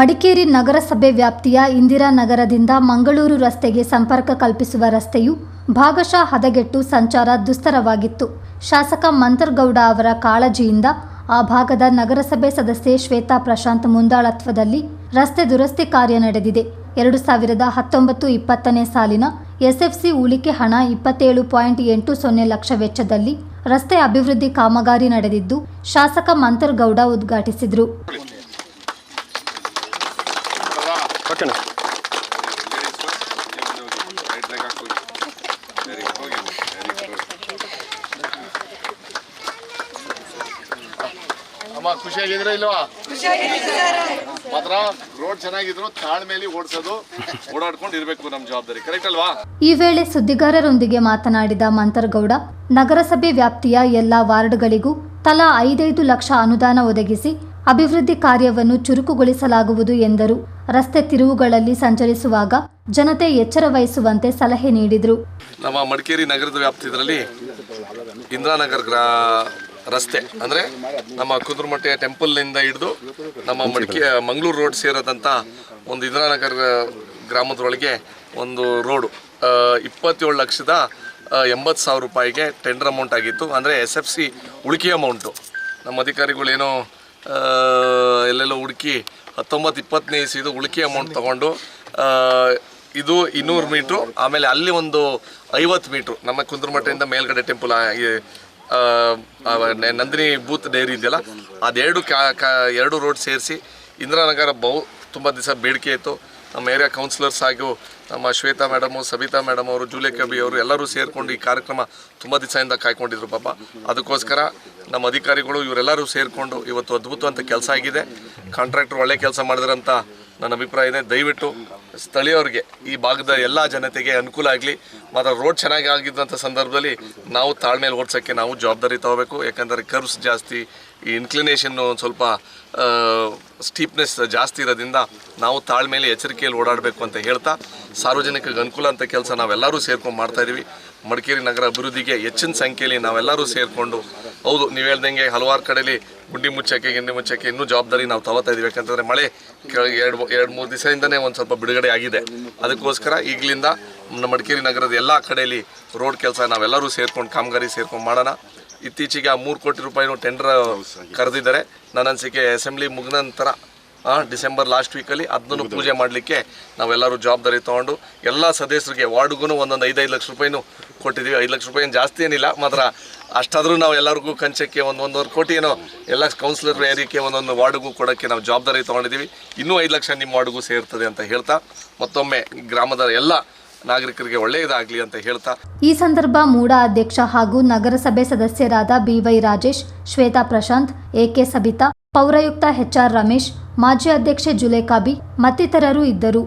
ಮಡಿಕೇರಿ ನಗರಸಭೆ ವ್ಯಾಪ್ತಿಯ ಇಂದಿರಾನಗರದಿಂದ ಮಂಗಳೂರು ರಸ್ತೆಗೆ ಸಂಪರ್ಕ ಕಲ್ಪಿಸುವ ರಸ್ತೆಯು ಭಾಗಶಃ ಹದಗೆಟ್ಟು ಸಂಚಾರ ದುಸ್ತರವಾಗಿತ್ತು. ಶಾಸಕ ಮಂತರ್ಗೌಡ ಅವರ ಕಾಳಜಿಯಿಂದ ಆ ಭಾಗದ ನಗರಸಭೆ ಸದಸ್ಯೆ ಶ್ವೇತಾ ಪ್ರಶಾಂತ್ ಮುಂದಾಳತ್ವದಲ್ಲಿ ರಸ್ತೆ ದುರಸ್ತಿ ಕಾರ್ಯ ನಡೆದಿದೆ. ಎರಡು ಸಾವಿರದ ಹತ್ತೊಂಬತ್ತು ಇಪ್ಪತ್ತನೇ ಸಾಲಿನ ಎಸ್ಎಫ್ಸಿ ಉಳಿಕೆ ಹಣ ಇಪ್ಪತ್ತೇಳು ಪಾಯಿಂಟ್ ಎಂಟು ಸೊನ್ನೆ ಲಕ್ಷ ವೆಚ್ಚದಲ್ಲಿ ರಸ್ತೆ ಅಭಿವೃದ್ಧಿ ಕಾಮಗಾರಿ ನಡೆದಿದ್ದು, ಶಾಸಕ ಮಂತರ್ಗೌಡ ಉದ್ಘಾಟಿಸಿದರು. ಓಕೆನಾ ಅಮ್ಮ ಖುಷಿಯಾಗಿದ್ರೆ ಇಲ್ವಾ? ಮಾತ್ರ ರೋಡ್ ಚೆನ್ನಾಗಿದ್ರು ತಾಳ್ಮೇಲೆ ಓಡಿಸೋದು ಓಡಾಡ್ಕೊಂಡು ಇರ್ಬೇಕು ನಮ್ ಜವಾಬ್ದಾರಿ. ಕರೆಕ್ಟ್ ಅಲ್ವಾ? ಈ ವೇಳೆ ಸುದ್ದಿಗಾರರೊಂದಿಗೆ ಮಾತನಾಡಿದ ಮಂತರ್ಗೌಡ ನಗರಸಭೆ ವ್ಯಾಪ್ತಿಯ ಎಲ್ಲಾ ವಾರ್ಡ್ಗಳಿಗೂ ತಲಾ ಐದೈದು ಲಕ್ಷ ಅನುದಾನ ಒದಗಿಸಿ ಅಭಿವೃದ್ಧಿ ಕಾರ್ಯವನ್ನು ಚುರುಕುಗೊಳಿಸಲಾಗುವುದು ಎಂದರು. ರಸ್ತೆ ತಿರುವುಗಳಲ್ಲಿ ಸಂಚರಿಸುವಾಗ ಜನತೆ ಎಚ್ಚರ ವಹಿಸುವಂತೆ ಸಲಹೆ ನೀಡಿದರು. ನಮ್ಮ ಮಡಿಕೇರಿ ನಗರದ ವ್ಯಾಪ್ತಿಯಲ್ಲಿ ಇಂದ್ರಾನಗರ್ ಗ್ರಾ ರಸ್ತೆ, ಅಂದರೆ ನಮ್ಮ ಕುದುರ್ಮಟ್ಟೆ ಟೆಂಪಲ್ನಿಂದ ಹಿಡಿದು ನಮ್ಮ ಮಡಿಕೆ, ಮಂಗಳೂರು ರೋಡ್ ಸೇರದಂಥ ಒಂದು ಇಂದ್ರಾನಗರ್ ಗ್ರಾಮದೊಳಗೆ ಒಂದು ರೋಡು ಇಪ್ಪತ್ತೇಳು ಲಕ್ಷದ ಎಂಬತ್ತು ಸಾವಿರ ರೂಪಾಯಿಗೆ ಟೆಂಡರ್ ಅಮೌಂಟ್ ಆಗಿತ್ತು. ಅಂದರೆ ಎಸ್ ಎಫ್ ಸಿ ಉಳಿಕೆ ಅಮೌಂಟು ನಮ್ಮ ಅಧಿಕಾರಿಗಳೇನೋ ಎಲ್ಲೆಲ್ಲೋ ಹುಡುಕಿ ಹತ್ತೊಂಬತ್ತು ಇಪ್ಪತ್ತನೇ ಇಸಿದು ಉಳಿಕೆ ಅಮೌಂಟ್ ತೊಗೊಂಡು ಇದು ಇನ್ನೂರು ಮೀಟ್ರು, ಆಮೇಲೆ ಅಲ್ಲಿ ಒಂದು ಐವತ್ತು ಮೀಟ್ರು, ನಮ್ಮ ಕುಂದ್ರಮಠದಿಂದ ಮೇಲ್ಗಡೆ ಟೆಂಪಲ್ ನಂದಿನಿ ಬೂತ್ ಡೈರಿ ಇದೆಯಲ್ಲ, ಅದೆರಡು ಕಾ ಎರಡು ರೋಡ್ ಸೇರಿಸಿ ಇಂದಿರಾನಗರ ಬಹು, ತುಂಬ ದಿವಸ ಬೇಡಿಕೆ ಇತ್ತು. ನಮ್ಮ ಏರಿಯಾ ಕೌನ್ಸಿಲರ್ಸ್ ಹಾಗೂ ನಮ್ಮ ಶ್ವೇತಾ ಮೇಡಮು ಸಬಿತಾ ಮೇಡಮ್ ಅವರು ಜೂಲೆ ಕಬಿ ಅವರು ಎಲ್ಲರೂ ಸೇರಿಕೊಂಡು ಈ ಕಾರ್ಯಕ್ರಮ ತುಂಬ ದಿವಸದಿಂದ ಕಾಯ್ಕೊಂಡಿದ್ರು ಪಾಪ. ಅದಕ್ಕೋಸ್ಕರ ನಮ್ಮ ಅಧಿಕಾರಿಗಳು ಇವರೆಲ್ಲರೂ ಸೇರಿಕೊಂಡು ಇವತ್ತು ಅದ್ಭುತವಂತ ಕೆಲಸ ಆಗಿದೆ. ಕಾಂಟ್ರಾಕ್ಟರ್ ಒಳ್ಳೆ ಕೆಲಸ ಮಾಡಿದ್ರಂತ ನನ್ನ ಅಭಿಪ್ರಾಯ ಇದೆ. ದಯವಿಟ್ಟು ಸ್ಥಳೀಯವ್ರಿಗೆ ಈ ಭಾಗದ ಎಲ್ಲ ಜನತೆಗೆ ಅನುಕೂಲ ಆಗಲಿ. ಮಾತ್ರ ರೋಡ್ ಚೆನ್ನಾಗಿ ಆಗಿದ್ದಂಥ ಸಂದರ್ಭದಲ್ಲಿ ನಾವು ತಾಳ್ಮೇಲೆ ಓಡಿಸೋಕ್ಕೆ ನಾವು ಜವಾಬ್ದಾರಿ ತಗೋಬೇಕು. ಯಾಕಂದರೆ ಕರ್ವ್ಸ್ ಜಾಸ್ತಿ, ಈ ಇನ್ಕ್ಲಿನೇಷನ್ನು ಒಂದು ಸ್ವಲ್ಪ ಸ್ಟೀಪ್ನೆಸ್ ಜಾಸ್ತಿ ಇರೋದ್ರಿಂದ ನಾವು ತಾಳ್ಮೇಲೆ ಎಚ್ಚರಿಕೆಯಲ್ಲಿ ಓಡಾಡಬೇಕು ಅಂತ ಹೇಳ್ತಾ ಸಾರ್ವಜನಿಕರಿಗೆ ಅನುಕೂಲ ಅಂತ ಕೆಲಸ ನಾವೆಲ್ಲರೂ ಸೇರ್ಕೊಂಡು ಮಾಡ್ತಾಯಿದ್ದೀವಿ ಮಡಿಕೇರಿ ನಗರ ಅಭಿವೃದ್ಧಿಗೆ ಹೆಚ್ಚಿನ ಸಂಖ್ಯೆಯಲ್ಲಿ ನಾವೆಲ್ಲರೂ ಸೇರಿಕೊಂಡು, ಹೌದು, ನೀವು ಹೇಳ್ದಂಗೆ ಹಲವಾರು ಕಡೆಯಲ್ಲಿ ಗುಂಡಿ ಮುಚ್ಚಕ್ಕೆ, ಗಿಂಡಿ ಮುಚ್ಚಕ್ಕೆ ಇನ್ನೂ ಜವಾಬ್ದಾರಿ ನಾವು ತಗೋತಾ ಇದೀವಿ. ಯಾಕಂತಂದರೆ ಮಳೆ ಕೆಳಗೆ ಎರಡು ಎರಡು ಮೂರು ದಿವಸದಿಂದನೇ ಒಂದು ಸ್ವಲ್ಪ ಬಿಡುಗಡೆ ಆಗಿದೆ. ಅದಕ್ಕೋಸ್ಕರ ಈಗಲಿಂದ ನಮ್ಮ ಮಡಿಕೇರಿ ನಗರದ ಎಲ್ಲ ಕಡೆಯಲ್ಲಿ ರೋಡ್ ಕೆಲಸ ನಾವೆಲ್ಲರೂ ಸೇರ್ಕೊಂಡು, ಕಾಮಗಾರಿ ಸೇರ್ಕೊಂಡು ಮಾಡೋಣ. ಇತ್ತೀಚೆಗೆ ಆ ಮೂರು ಕೋಟಿ ರೂಪಾಯಿನೂ ಟೆಂಡರ್ ಕರೆದಿದ್ದಾರೆ. ನನ್ನ ಅನಿಸಿಕೆ ಅಸೆಂಬ್ಲಿ ಮುಗಿದ ನಂತರ ಡಿಸೆಂಬರ್ ಲಾಸ್ಟ್ ವೀಕಲ್ಲಿ ಅದನ್ನು ಪೂಜೆ ಮಾಡಲಿಕ್ಕೆ ನಾವೆಲ್ಲರೂ ಜವಾಬ್ದಾರಿ ತೊಗೊಂಡು, ಎಲ್ಲ ಸದಸ್ಯರಿಗೆ ವಾರ್ಡ್ಗೂ ಒಂದೊಂದು ಐದೈದು ಲಕ್ಷ ರೂಪಾಯಿನೂ ಕೊಟ್ಟಿದ್ದೀವಿ ಐದು ಲಕ್ಷ ರೂಪಾಯಿ ಏನು ಜಾಸ್ತಿ ಏನಿಲ್ಲ. ಮಾತ್ರ ಅಷ್ಟಾದರೂ ನಾವು ಎಲ್ಲರಿಗೂ ಕಂಚಕ್ಕೆ ಒಂದು ಒಂದೂವರೆ ಕೋಟಿ ಏನೋ ಎಲ್ಲ ಕೌನ್ಸಿಲರ್ ಏರಿಕೆ ಒಂದೊಂದು ವಾರ್ಡ್ಗೂ ಕೊಡೋಕ್ಕೆ ನಾವು ಜವಾಬ್ದಾರಿ ತೊಗೊಂಡಿದ್ದೀವಿ ಇನ್ನೂ ಐದು ಲಕ್ಷ ನಿಮ್ಮ ವಾರ್ಡ್ಗೂ ಸೇರ್ತದೆ ಅಂತ ಹೇಳ್ತಾ, ಮತ್ತೊಮ್ಮೆ ಗ್ರಾಮದ ಎಲ್ಲ ನಾಗರಿಕರಿಗೆ ಒಳ್ಳೆಯದಾಗಲಿ ಅಂತ ಹೇಳ್ತಾ. ಈ ಸಂದರ್ಭ ಮೂಡ ಅಧ್ಯಕ್ಷ ಹಾಗೂ ನಗರಸಭೆ ಸದಸ್ಯರಾದ ಬಿವೈ ರಾಜೇಶ್, ಶ್ವೇತಾ ಪ್ರಶಾಂತ್ ಎಕೆ ಸಬಿತಾ, ಪೌರಾಯುಕ್ತ ಎಚ್ಆರ್ ರಮೇಶ್, ಮಾಜಿ ಅಧ್ಯಕ್ಷೆ ಜುಲೇಕಾಬಿ ಮತ್ತಿತರರು ಇದ್ದರು.